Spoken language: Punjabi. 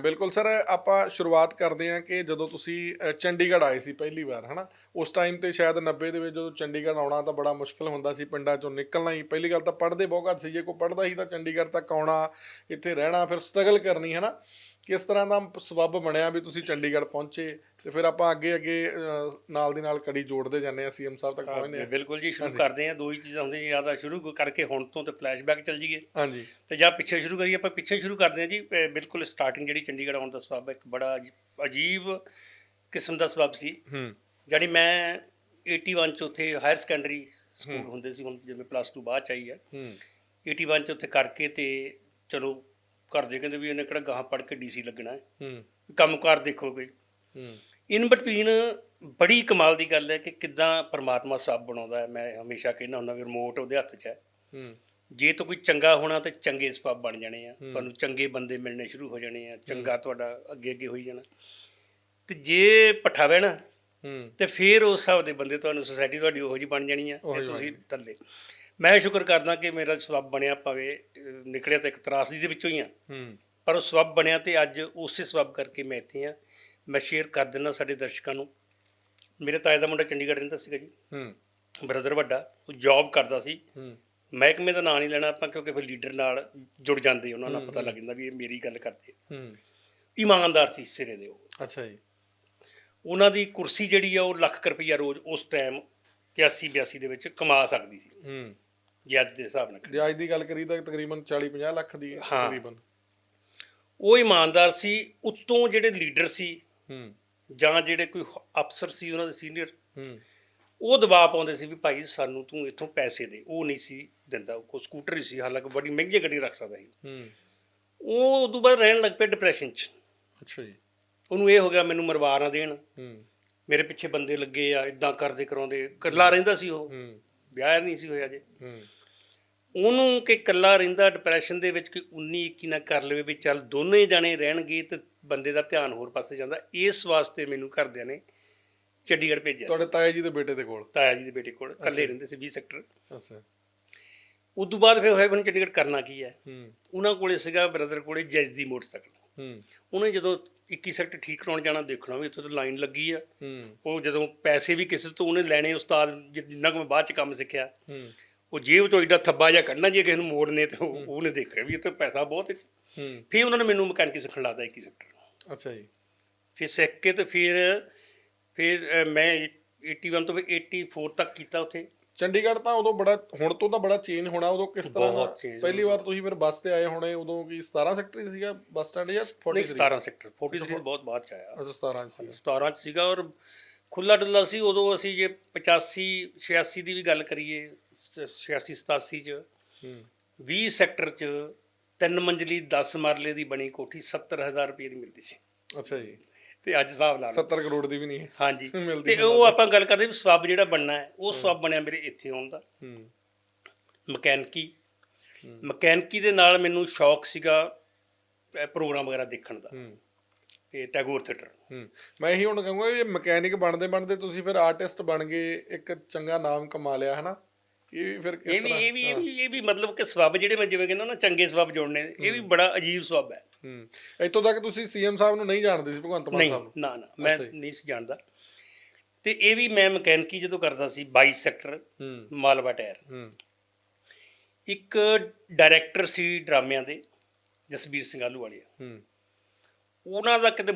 ਬਿਲਕੁਲ ਸਰ, ਆਪਾਂ ਸ਼ੁਰੂਆਤ ਕਰਦੇ ਹਾਂ ਕਿ ਜਦੋਂ ਤੁਸੀਂ ਚੰਡੀਗੜ੍ਹ ਆਏ ਸੀ ਪਹਿਲੀ ਵਾਰ, ਹਨਾ? ਉਸ ਟਾਈਮ ਤੇ ਸ਼ਾਇਦ 90 ਦੇ ਵਿੱਚ ਜਦੋਂ ਚੰਡੀਗੜ੍ਹ ਆਉਣਾ ਤਾਂ ਬੜਾ ਮੁਸ਼ਕਲ ਹੁੰਦਾ ਸੀ, ਪਿੰਡਾਂ ਚੋਂ ਨਿਕਲਣਾ ਹੀ। ਪਹਿਲੀ ਗੱਲ ਤਾਂ ਪੜ੍ਹਦੇ ਬਹੁਤ ਘੱਟ ਸੀ। ਜੇ ਕੋਈ ਪੜ੍ਹਦਾ ਸੀ ਤਾਂ ਚੰਡੀਗੜ੍ਹ ਤੱਕ ਆਉਣਾ, ਇੱਥੇ ਰਹਿਣਾ, ਫਿਰ ਸਟਰਗਲ ਕਰਨੀ, ਹਨਾ? ਕਿਸ ਤਰ੍ਹਾਂ ਦਾ ਸਬੱਬ ਬਣਿਆ ਵੀ ਤੁਸੀਂ ਚੰਡੀਗੜ੍ਹ ਪਹੁੰਚੇ ਤੇ ਫਿਰ ਆਪਾਂ ਅੱਗੇ ਅੱਗੇ ਨਾਲ ਦੀ ਨਾਲ ਕੜੀ ਜੋੜਦੇ ਜਾਂਦੇ ਆ ਸੀਐਮ ਸਾਹਿਬ ਤੱਕ ਪਹੁੰਚਦੇ ਆ ਬਿਲਕੁਲ ਜੀ ਸ਼ੁਰੂ ਕਰਦੇ ਹਾਂ। ਦੋ ਹੀ ਚੀਜ਼ਾਂ ਹੁੰਦੀਆਂ ਜ਼ਿਆਦਾ ਸ਼ੁਰੂ ਕਰਕੇ ਹੁਣ ਤੋਂ ਤੇ ਫਲੈਸ਼ਬੈਕ ਚੱਲ ਜੀਏ। ਹਾਂਜੀ। ਤੇ ਜਾਂ ਪਿੱਛੇ ਸ਼ੁਰੂ ਕਰੀਏ ਆਪਾਂ ਪਿੱਛੇ ਸ਼ੁਰੂ ਕਰਦੇ ਹਾਂ ਜੀ ਬਿਲਕੁਲ ਸਟਾਰਟਿੰਗ ਜਿਹੜੀ ਚੰਡੀਗੜ੍ਹ ਆਉਣ ਦਾ ਸਬਬ ਇੱਕ ਬੜਾ ਅਜੀ- ਅਜੀਬ ਕਿਸਮ ਦਾ ਸਬਬ ਸੀ। ਹੂੰ। ਜਾਣੀ ਮੈਂ 81 ਚ ਉੱਥੇ ਹਾਇਰ ਸੈਕੰਡਰੀ ਸਕੂਲ ਹੁੰਦੇ ਸੀ ਹੁਣ ਜਿਵੇਂ ਪਲੱਸ 2 ਬਾਅਦ ਚ ਆਈ ਹੈ। ਹੂੰ। 81 ਚ ਉੱਥੇ ਕਰਕੇ ਤੇ ਚਲੋ ਘਰ ਦੇ ਕਹਿੰਦੇ ਵੀ ਇਹਨੇ ਕਿਹੜਾ ਗਾਹਾਂ ਪੜ੍ਹ ਕੇ ਡੀਸੀ ਲੱਗਣਾ ਹੈ। ਹੂੰ। ਕੰਮਕਾਰ ਦੇਖੋ ਕੋਈ ਹੂੰ। ਇਨ ਬਿਟਵੀਨ ਬੜੀ ਕਮਾਲ ਦੀ ਗੱਲ ਹੈ ਕਿ ਕਿਦਾਂ ਪਰਮਾਤਮਾ ਸਭ ਬਣਾਉਂਦਾ ਹੈ। ਮੈਂ ਹਮੇਸ਼ਾ ਕਹਿੰਦਾ ਹੁੰਦਾ ਵੀ ਰਿਮੋਟ ਉਹਦੇ ਹੱਥ 'ਚ ਹੈ। ਹੂੰ। ਜੇ ਤਾਂ ਕੋਈ ਚੰਗਾ ਹੋਣਾ ਤੇ ਚੰਗੇ ਸਬਬ ਬਣ ਜਾਣੇ ਆ। ਤੁਹਾਨੂੰ ਚੰਗੇ ਬੰਦੇ ਮਿਲਣੇ ਸ਼ੁਰੂ ਹੋ ਜਾਣੇ ਆ। ਚੰਗਾ ਤੁਹਾਡਾ ਅੱਗੇ ਅੱਗੇ ਹੋਈ ਜਾਣਾ। ਤੇ ਜੇ ਨਾ ਹੂੰ। ਤੇ ਫਿਰ ਉਸ ਹਿਸਾਬ ਦੇ ਬੰਦੇ ਤੁਹਾਨੂੰ ਸੋਸਾਇਟੀ ਤੁਹਾਡੀ ਉਹੋ ਜੀ ਬਣ ਜਾਣੀ ਆ। ਤੇ ਤੁਸੀਂ ਥੱਲੇ। ਮੈਂ ਸ਼ੁਕਰ ਕਰਦਾ ਕਿ ਮੇਰਾ ਸਬਬ ਬਣਿਆ ਭਾਵੇਂ ਨਿਕਲਿਆ ਤਾਂ ਇੱਕ ਤਰਾਸਦੀ ਦੇ ਵਿੱਚੋਂ ਹੀ ਆ। ਹੂੰ। ਪਰ ਉਹ ਸਬਬ ਬਣਿਆ ਤੇ ਅੱਜ ਉਸੇ ਸਬਬ ਕਰਕੇ ਮੈਂ ਇੱਥੇ ਆ। ਮੈਂ ਸ਼ੇਅਰ ਕਰ ਦਿੰਦਾ ਸਾਡੇ ਦਰਸ਼ਕਾਂ ਨੂੰ। ਮੇਰੇ ਤਾਏ ਦਾ ਮੁੰਡਾ ਚੰਡੀਗੜ੍ਹ ਰਹਿੰਦਾ ਸੀਗਾ ਜੀ। ਹੂੰ। ਬ੍ਰਦਰ ਵੱਡਾ ਉਹ ਜੌਬ ਕਰਦਾ ਸੀ। ਹੂੰ। ਮਹਿਕਮੇ ਦਾ ਨਾਂ ਨਹੀਂ ਲੈਣਾ ਆਪਾਂ ਕਿਉਂਕਿ ਫਿਰ ਲੀਡਰ ਨਾਲ ਜੁੜ ਜਾਂਦੇ ਉਹਨਾਂ ਨਾਲ ਪਤਾ ਲੱਗ ਜਾਂਦਾ ਵੀ ਇਹ ਮੇਰੀ ਗੱਲ ਕਰਦੇ। ਹੂੰ। ਇਮਾਨਦਾਰ ਸੀ ਸਿਰੇ ਦੇ ਉਹ। ਅੱਛਾ ਜੀ। ਉਹਨਾਂ ਦੀ ਕੁਰਸੀ ਜਿਹੜੀ ਆ ਉਹ ਲੱਖ ਰੁਪਈਆ ਰੋਜ਼ ਉਸ ਟਾਈਮ 81 82 ਦੇ ਵਿੱਚ ਕਮਾ ਸਕਦੀ ਸੀ। ਹੂੰ। ਜੇ ਅੱਜ ਦੇ ਹਿਸਾਬ ਨਾਲ ਜੇ ਅੱਜ ਦੀ ਗੱਲ ਕਰੀ ਤਾਂ ਤਕਰੀਬਨ 40 50 ਲੱਖ ਦੀ ਹੈ ਹਾਂ। ਤਕਰੀਬਨ। ਉਹ ਇਮਾਨਦਾਰ ਸੀ ਉੱਤੋਂ ਜਿਹੜੇ ਲੀਡਰ ਸੀ ਹੂੰ। ਜਾਂ ਜਿਹੜੇ ਕੋਈ ਅਫਸਰ ਸੀ ਉਹਨਾਂ ਦੇ ਸੀਨੀਅਰ ਹੂੰ। ਉਹ ਦਬਾਅ ਪਾਉਂਦੇ ਸੀ ਵੀ ਭਾਈ ਸਾਨੂੰ ਤੂੰ ਇੱਥੋਂ ਪੈਸੇ ਦੇ ਉਹ ਨਹੀਂ ਸੀ ਦਿੰਦਾ ਕੋ ਸਕੂਟਰ ਹੀ ਸੀ ਹਾਲਾਂਕਿ ਬੜੀ ਮਹਿੰਗੀ ਗੱਡੀ ਰੱਖ ਸਕਦਾ ਸੀ। ਹੂੰ। ਉਹ ਉਦੋਂ ਬਾਅਦ ਰਹਿਣ ਲੱਗ ਪਿਆ ਡਿਪਰੈਸ਼ਨ 'ਚ। ਅੱਛਾ ਜੀ। ਉਹਨੂੰ ਇਹ ਹੋ ਗਿਆ ਮੈਨੂੰ ਮਰਵਾ ਨਾ ਦੇਣ। ਹੂੰ। ਮੇਰੇ ਪਿੱਛੇ ਬੰਦੇ ਲੱਗੇ ਆ ਇਦਾਂ ਕਰਦੇ ਕਰਾਉਂਦੇ ਇਕੱਲਾ ਰਹਿੰਦਾ ਸੀ ਉਹ। ਹੂੰ। ਵਿਆਹ ਨਹੀਂ ਸੀ ਹੋਇਆ ਜੇ ਹੂੰ। ਉਹਨੂੰ ਕਿ ਇਕੱਲਾ ਰਹਿੰਦਾ ਡਿਪਰੈਸ਼ਨ ਦੇ ਵਿੱਚ ਕੋਈ 19 21 ਨਾ ਕਰ ਲਵੇ ਵੀ ਚੱਲ ਦੋਨੇ ਜਾਣੇ ਰਹਿਣਗੇ ਤੇ ਬੰਦੇ ਦਾ ਧਿਆਨ ਹੋਰ ਪਾਸੇ ਜਾਂਦਾ ਇਸ ਵਾਸਤੇ ਮੈਨੂੰ ਘਰਦਿਆਂ ਨੇ ਚੰਡੀਗੜ੍ਹ ਭੇਜਿਆ ਤੁਹਾਡੇ ਤਾਏ ਜੀ ਦੇ ਬੇਟੇ ਦੇ ਕੋਲ? ਤਾਇਆ ਜੀ ਦੇ ਬੇਟੇ ਕੋਲ ਇਕੱਲੇ ਰਹਿੰਦੇ ਸੀ 20 ਸੈਕਟਰ ਅੱਛਾ। ਉਸ ਤੋਂ ਬਾਅਦ ਫਿਰ ਹੋਇਆ ਮੈਨੂੰ ਚੰਡੀਗੜ੍ਹ ਕਰਨਾ ਕੀ ਹੈ? ਹੂੰ। ਉਹਨਾਂ ਕੋਲੇ ਸੀਗਾ ਬ੍ਰਦਰ ਕੋਲੇ ਜੈਜ਼ ਦੀ ਮੋਟਰਸਾਈਕਲ। ਹੂੰ। ਉਹਨੇ ਜਦੋਂ 21 ਸੈਕਟਰ ਠੀਕ ਕਰਾਉਣ ਜਾਣਾ ਦੇਖਣਾ ਵੀ ਉੱਥੇ ਤਾਂ ਲਾਈਨ ਲੱਗੀ ਆ। ਉਹ ਜਦੋਂ ਪੈਸੇ ਵੀ ਕਿਸੇ ਤੋਂ ਉਹਨੇ ਲੈਣੇ ਉਸਤਾਦ ਜਿੰਨਾ ਕੁ ਮੈਂ ਬਾਅਦ ਚ ਕੰਮ ਸਿੱਖਿਆ। ਹੂੰ। ਉਹ ਜੇਬ ਚੋਂ ਏਡਾ ਥੱਬਾ ਜਿਹਾ ਕੱਢਣਾ ਜੇ ਕਿਸੇ ਨੂੰ ਮੋੜਨੇ ਤੇ ਉਹ- ਉਹਨੇ ਦੇਖਿਆ ਵੀ ਇੱਥੇ ਪੈਸਾ ਬਹੁਤ ਹੈ ਹੂੰ। ਫਿਰ ਉਹਨਾਂ ਨੇ ਮੈਨੂੰ ਮਕੈਨਿਕ ਸਿੱਖਣ ਲਾਤਾ 21 ਸੈਕਟਰ ਅੱਛਾ ਜੀ। ਫਿਰ ਸਿੱਖ ਕੇ ਤੇ ਫਿਰ ਫਿਰ ਅਹ, ਮੈਂ 81 ਤੋਂ ਫਿਰ 84 ਤੱਕ ਕੀਤਾ ਉੱਥੇ। ਚੰਡੀਗੜ੍ਹ ਤਾਂ ਉਦੋਂ ਬੜਾ ਹੁਣ ਤੋਂ ਤਾਂ ਬੜਾ ਚੇਂਜ ਹੋਣਾ ਉਦੋਂ ਕਿਸ ਤਰ੍ਹਾਂ ਦਾ ਬਹੁਤ change ਪਹਿਲੀ ਵਾਰ ਤੁਸੀਂ ਫਿਰ ਬੱਸ ਤੇ ਆਏ ਹੋਣੇ ਉਦੋਂ ਕੀ 17 ਸੈਕਟਰ ਹੀ ਸੀਗਾ ਬੱਸ ਸਟੈਂਡ ਜਾਂ 43 ਨਹੀਂ 17 ਸੈਕਟਰ 43 ਬਹੁਤ ਬਾਅਦ ਚ ਆਇਆ। ਅੱਛਾ 17 ਚ ਸੀ 17 ਚ ਸੀਗਾ ਔਰ ਖੁੱਲਾ ਡੁੱਲਾ ਸੀ ਉਦੋਂ ਅਸੀਂ ਜੇ 85 86 ਦੀ ਵੀ ਗੱਲ ਕਰੀਏ 86 87 ਚ। ਹੂੰ। 20 ਸੈਕਟਰ ਚ ਤਿੰਨ ਮੰਜ਼ਲੀ 10 ਮਰਲੇ ਦੀ ਬਣੀ ਕੋਠੀ 70000 ਰੁਪਏ ਦੀ ਮਿਲਦੀ ਸੀ। ਅੱਛਾ ਜੀ। ਤੇ ਅੱਜ ਹਿਸਾਬ ਲਾ ਲਓ। 70 ਕਰੋੜ ਦੀ ਵੀ ਨਹੀਂ ਹੈ। ਹਾਂਜੀ। ਤੇ ਉਹ ਆਪਾਂ ਗੱਲ ਕਰਦੇ ਵੀ ਸਵੱਬ ਜਿਹੜਾ ਬਣਨਾ ਹੈ ਉਹ ਸਵੱਬ ਬਣਿਆ ਮੇਰੇ ਇੱਥੇ ਆਉਣ ਦਾ। ਮਕੈਨਿਕੀ। ਮਕੈਨਿਕੀ ਦੇ ਨਾਲ ਮੈਨੂੰ ਸ਼ੌਕ ਸੀਗਾ ਪ੍ਰੋਗਰਾਮ ਵਗੈਰਾ ਦੇਖਣ ਦਾ। ਤੇ ਟੈਗੋਰ ਥੀਏਟਰ। ਮੈਂ ਇਹੀ ਹੁਣ ਕਹੂੰਗਾ ਵੀ ਮਕੈਨਿਕ ਬਣਦੇ ਬਣਦੇ ਤੁਸੀਂ ਫਿਰ ਆਰਟਿਸਟ ਬਣ ਗਏ ਇੱਕ ਚੰਗਾ ਨਾਮ ਕਮਾ ਲਿਆ ਹਨਾ? ਇਹ ਵੀ ਫਿਰ ਕਿਸ ਇਹ ਵੀ ਤਰ੍ਹਾਂ ਇਹ ਵੀ ਇਹ ਵੀ ਇਹ ਵੀ ਮਤਲਬ ਕਿ ਸਵੱਬ ਜਿਹੜੇ ਮੈਂ ਜਿਵੇਂ ਕਹਿੰਦਾ ਨਾ ਚੰਗੇ ਸਵੱਬ ਜੋੜਨੇ ਇਹ ਵੀ ਬੜਾ ਅਜੀਬ ਸਵੱਬ ਹੈ। ਹੂੰ। ਇੱਥੋਂ ਤੱਕ ਤੁਸੀਂ ਸੀਐਮ ਸਾਹਿਬ ਨੂੰ ਨਹੀਂ ਜਾਣਦੇ ਸੀ ਭਗਵੰਤ ਮਾਨ ਨਹੀਂ ਸਾਹਿਬ ਨੂੰ? ਨਾ ਨਾ ਮੈਂ ਅੱਛਾ ਜੀ। ਨਹੀਂ ਸੀ ਜਾਣਦਾ। ਤੇ ਇਹ ਵੀ ਮੈਂ ਮਕੈਨਿਕੀ ਜਦੋਂ ਕਰਦਾ ਸੀ 22 ਸੈਕਟਰ ਹੂੰ। ਮਾਲਵਾ ਟਾਇਰ। ਹੂੰ। ਇੱਕ ਡਾਇਰੈਕਟਰ ਸੀ ਡਰਾਮਿਆਂ ਦੇ ਜਸਬੀਰ ਸਿੰਘ ਆਲੂ ਵਾਲੇ ਹੂੰ। ਉਹਨਾਂ ਦਾ ਕਿਤੇ